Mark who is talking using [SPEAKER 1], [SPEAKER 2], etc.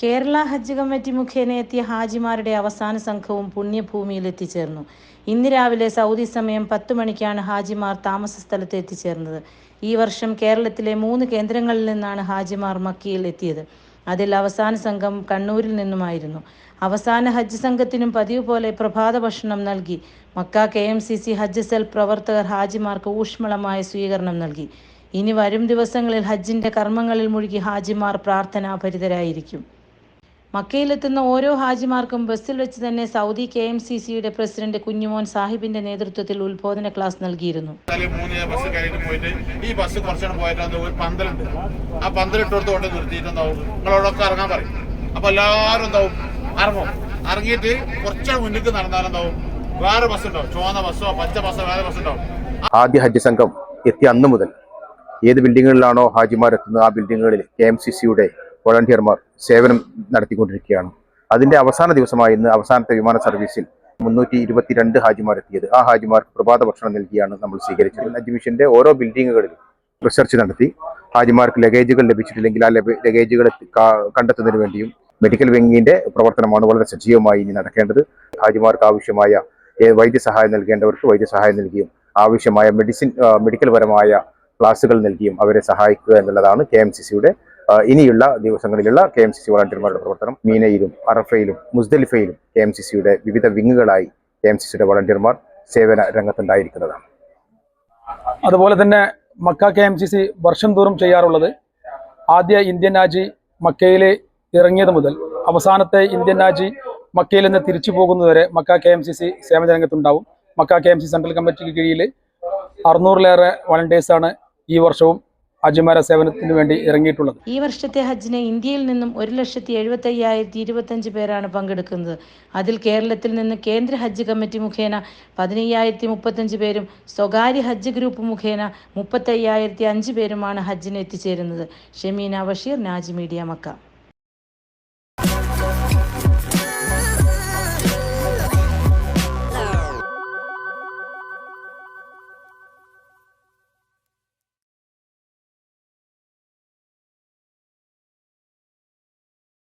[SPEAKER 1] കേരള ഹജ്ജ് committee മുഖേന എത്തിയ ഹാജിമാരുടെ അവസാന സംഘവും പുണ്യഭൂമിയിൽ എത്തിച്ചേർന്നു. ഇന്ന് രാവിലെ സൗദി സമയം പത്തു മണിക്കാണ് ഹാജിമാർ താമസ സ്ഥലത്ത് എത്തിച്ചേർന്നത്. ഈ വർഷം കേരളത്തിലെ മൂന്ന് കേന്ദ്രങ്ങളിൽ നിന്നാണ് ഹാജിമാർ മക്കിയിൽ എത്തിയത്. അതിൽ അവസാന സംഘം കണ്ണൂരിൽ നിന്നുമായിരുന്നു. അവസാന ഹജ്ജ് സംഘത്തിനും പതിവ് പോലെ പ്രഭാത ഭക്ഷണം നൽകി. Makkah K M C C Hajj cell പ്രവർത്തകർ ഹാജിമാർക്ക് ഊഷ്മളമായ സ്വീകരണം നൽകി. ഇനി വരും ദിവസങ്ങളിൽ ഹജ്ജിന്റെ കർമ്മങ്ങളിൽ മുഴുകി ഹാജിമാർ പ്രാർത്ഥനാഭരിതരായിരിക്കും. മക്കയിലെത്തുന്ന ഓരോ ഹാജിമാർക്കും ബസ്സിൽ വെച്ച് തന്നെ സൗദി കെ എം സി സിയുടെ പ്രസിഡന്റ് കുഞ്ഞുമോൻ സാഹിബിന്റെ നേതൃത്വത്തിൽ ഉദ്ബോധന ക്ലാസ് നൽകിയിരുന്നു.
[SPEAKER 2] അല്ലെങ്കിൽ മൂന്ന് ബസ് കയറിയിട്ട് പോയിട്ട് ഈ ബസ് പോയിട്ട് ഒരു പന്തലുണ്ട്. ആ പന്തലിട്ടോടത്ത് കൊണ്ട് നിർത്തിയിട്ടുണ്ടാവും. നിങ്ങളോടൊക്കെ ഇറങ്ങാൻ പറയും. അപ്പൊ എല്ലാവരും എന്താവും? ഇറങ്ങും. ഇറങ്ങിയിട്ട് കുറച്ചാണ് മുന്നിലേക്ക് നടന്നാലെന്താവും? വേറെ ബസ് ഉണ്ടാവും ചുവന്ന ബസ്സോ പച്ച ബസ്സോ വേറെ ബസ് ഉണ്ടാവും
[SPEAKER 3] ആദ്യ ഹജ്ജ് സംഘം എത്തിയ അന്ന് മുതൽ ഏത് ബിൽഡിങ്ങുകളിലാണോ ഹാജിമാർ എത്തുന്നത്? ആ ബിൽഡിങ്ങുകളിൽ കെ എം സി സിയുടെ വോളണ്ടിയർമാർ സേവനം നടത്തിക്കൊണ്ടിരിക്കുകയാണ്. അതിന്റെ അവസാന ദിവസമായ ഇന്ന് അവസാനത്തെ വിമാന സർവീസിൽ മുന്നൂറ്റി ഇരുപത്തിരണ്ട് ഹാജിമാർ എത്തിയത് ആ ഹാജിമാർക്ക് പ്രഭാത ഭക്ഷണം നൽകിയാണ് നമ്മൾ സ്വീകരിച്ചത്. ഹജ്ജ് മിഷന്റെ ഓരോ ബിൽഡിങ്ങുകളിലും റിസർച്ച് നടത്തി. ഹാജിമാർക്ക് ലഗേജുകൾ ലഭിച്ചിട്ടില്ലെങ്കിൽ ആ ലഗേജുകൾ കണ്ടെത്തുന്നതിന് വേണ്ടിയും മെഡിക്കൽ വിങ്ങിന്റെ പ്രവർത്തനമാണ് വളരെ സജീവമായി ഇനി നടക്കേണ്ടത്. ഹാജിമാർക്ക് ആവശ്യമായ വൈദ്യസഹായം നൽകേണ്ടവർക്ക് വൈദ്യസഹായം നൽകിയും ആവശ്യമായ മെഡിസിൻ മെഡിക്കൽ പരമായ ക്ലാസുകൾ നൽകിയും അവരെ സഹായിക്കുക എന്നുള്ളതാണ് കെ എം സി സിയുടെ ഇനിയുള്ള ദിവസങ്ങളിലുള്ള കെ എം സി സി വളണ്ടിയർമാരുടെ പ്രവർത്തനം മീനയിലും അറഫയിലും മുസ്ദലിഫയിലും കെ എം സി സിയുടെ വിവിധ വിങ്ങുകളായി കെ എം സി സിയുടെ വളണ്ടിയർമാർ സേവന രംഗത്തുണ്ടായിരിക്കുന്നതാണ്.
[SPEAKER 4] അതുപോലെ തന്നെ Makkah K M C C വർഷം തോറും ചെയ്യാറുള്ളത് ആദ്യ ഇന്ത്യൻ രാജി മക്കയിൽ ഇറങ്ങിയത് മുതൽ അവസാനത്തെ ഇന്ത്യൻ രാജി മക്കയിൽ നിന്ന് തിരിച്ചു പോകുന്നതുവരെ Makkah K M C C സേവന രംഗത്തുണ്ടാവും. Makkah K M C central കമ്മിറ്റിക്ക് കീഴിൽ അറുന്നൂറിലേറെ വളണ്ടിയേഴ്സാണ് ഈ വർഷവും അജിമാര സേവനത്തിന് വേണ്ടി ഇറങ്ങിയിട്ടുള്ളത്.
[SPEAKER 1] ഈ വർഷത്തെ ഹജ്ജിന് ഇന്ത്യയിൽ നിന്നും ഒരു ലക്ഷത്തി എഴുപത്തി അയ്യായിരത്തി ഇരുപത്തഞ്ച് പേരാണ് പങ്കെടുക്കുന്നത്. അതിൽ കേരളത്തിൽ നിന്ന് കേന്ദ്ര ഹജ്ജ് കമ്മിറ്റി മുഖേന പതിനയ്യായിരത്തി മുപ്പത്തഞ്ച് പേരും സ്വകാര്യ ഹജ്ജ് ഗ്രൂപ്പ് മുഖേന മുപ്പത്തയ്യായിരത്തി അഞ്ച് പേരുമാണ് ഹജ്ജിന് എത്തിച്ചേരുന്നത്. Shemeena Basheer Naj media Makkah.